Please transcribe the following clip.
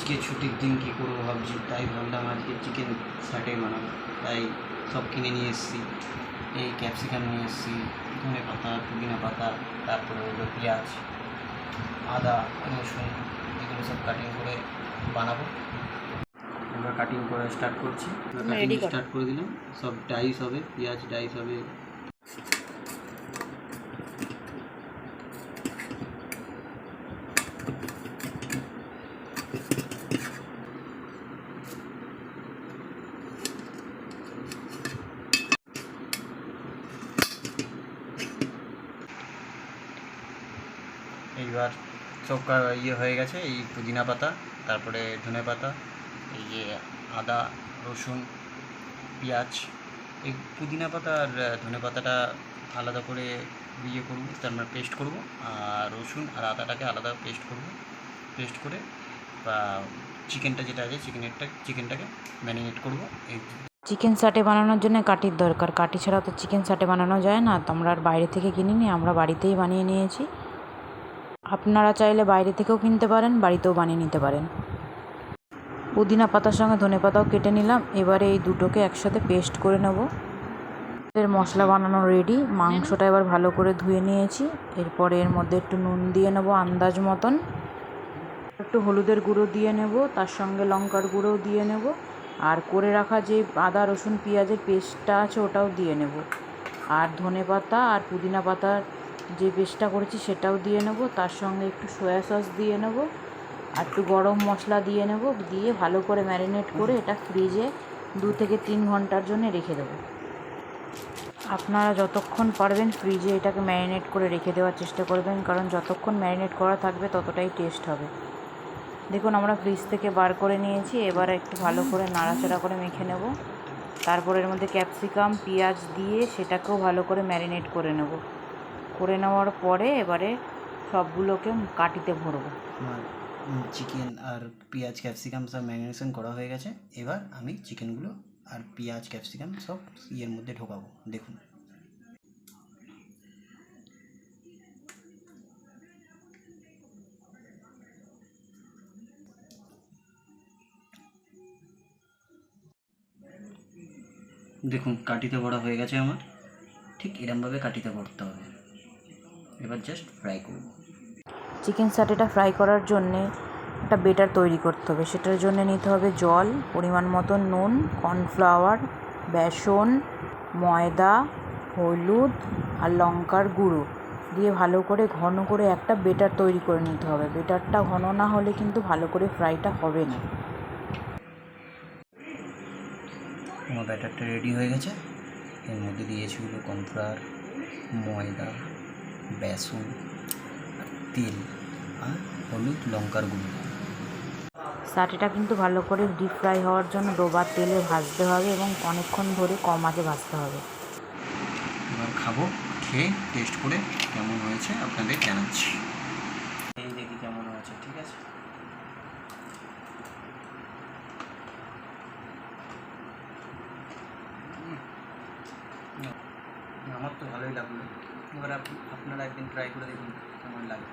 আজকে ছুটির দিন কী করব ভাবছি তাই ভাবলাম আজকে চিকেন স্যাটে বানাবো। তাই সব কিনে নিয়ে এসেছি। এই ক্যাপসিকাম নিয়ে এসেছি ধনে পাতা পুদিনা পাতা তারপরে হলো পেঁয়াজ আদা রসুন এগুলো সব কাটিং করে বানাবো। আমরা কাটিং করে স্টার্ট করছি। কাটিং স্টার্ট করে। দিলাম। সব ডাইস হবে পেঁয়াজ ডাইস হবে এইবার সব ইয়ে হয়ে গেছে, এই পুদিনা পাতা, তারপরে ধনে পাতা, এই যে আদা, রসুন, পেঁয়াজ, এই পুদিনা পাতা আর ধনে পাতাটা আলাদা করে ইয়ে করব, তার মানে পেস্ট করব, আর রসুন আর আদাটাকে আলাদা পেস্ট করব পেস্ট করে, বা চিকেনটা যেটা আছে চিকেনেরটা চিকেনটাকে ম্যারিনেট করব, এই চিকেন সাটে বানানোর জন্য কাঠির দরকার, কাঠি ছাড়া তো চিকেন সাটে বানানো যায় না, তো আমরা আর বাইরে থেকে কিনিনি, আমরা বাড়িতেই বানিয়ে নিয়েছি। আপনারা চাইলে বাইরে থেকেও কিনতে পারেন, বাড়িতেও বানিয়ে নিতে পারেন। পুদিনা পাতার সঙ্গে ধনে পাতাও কেটে নিলাম। এবারে এই দুটোকে একসাথে পেস্ট করে নেব। এর মশলা বানানো রেডি মাংসটা এবার ভালো করে ধুয়ে নিয়েছি। এরপরে এর মধ্যে একটু নুন দিয়ে নেব আন্দাজ মতন। একটু হলুদের গুঁড়ো দিয়ে নেব, তার সঙ্গে লঙ্কার গুঁড়োও দিয়ে নেব। আর করে রাখা যে আদা, রসুন, পেঁয়াজের পেস্টটা আছে ওটাও দিয়ে নেব। আর ধনে পাতা আর পুদিনা পাতার যে পেস্টটা করেছি সেটাও দিয়ে নেব, তার সঙ্গে একটু সয়া সস দিয়ে নেব, আর একটু গরম মশলা দিয়ে নেব, দিয়ে ভালো করে ম্যারিনেট করে এটা ফ্রিজে দু থেকে তিন ঘণ্টার জন্য রেখে দেবো। আপনারা যতক্ষণ পারবেন ফ্রিজে এটাকে ম্যারিনেট করে রেখে দেওয়ার চেষ্টা করবেন, কারণ যতক্ষণ ম্যারিনেট করা থাকবে ততটাই টেস্ট হবে। দেখুন, আমরা ফ্রিজ থেকে বার করে নিয়েছি, এবার একটু ভালো করে নাড়াচাড়া করে মেখে নেব। তারপর এর মধ্যে ক্যাপসিকাম পেঁয়াজ দিয়ে সেটাকেও ভালো করে ম্যারিনেট করে নেব। করে নেওয়ার পরে এবারে সবগুলোকে কাটিতে ভরবো। আমার চিকেন আর পেঁয়াজ ক্যাপসিকাম সব ম্যারিনেশন করা হয়ে গেছে। এবার আমি চিকেনগুলো আর পেঁয়াজ ক্যাপসিকাম সব ইয়ের মধ্যে ঢোকাবো। দেখুন। দেখুন, কাটিতে ভরা হয়ে গেছে আমার। ঠিক এরমভাবে কাটিতে ভরতে হবে। এবার জাস্ট ফ্রাই করব। চিকেন সাটেটা ফ্রাই করার জন্যে একটা বেটার তৈরি করতে হবে। সেটার জন্য নিতে হবে জল পরিমাণ মতো নুন কর্নফ্লাওয়ার বেসন ময়দা হলুদ আর লঙ্কার গুঁড়ো। দিয়ে ভালো করে ঘন করে একটা বেটার তৈরি করে নিতে হবে। বেটারটা ঘন না হলে কিন্তু ভালো করে ফ্রাইটা হবে না। আমার ব্যাটারটা রেডি হয়ে গেছে। এর মধ্যে দিয়েছি হলো কর্নফ্লাওয়ার ময়দা। বেসন তেল আর হলুদ লঙ্কার গুঁড়ো। সাটেটা কিন্তু ভালো করে ডিপ ফ্রাই হওয়ার জন্য ডোবার তেলে ভাজতে হবে এবং অনেকক্ষণ ধরে কম আঁচে ভাজতে হবে। এবার খাব খেয়ে টেস্ট করে কেমন হয়েছে আপনাদের জানাচ্ছি। এই দেখি কেমন হয়েছে ঠিক আছে? আমার তো ভালোই লাগল। আপনি আপনারা একদিন ট্রাই করে দেখুন কেমন লাগে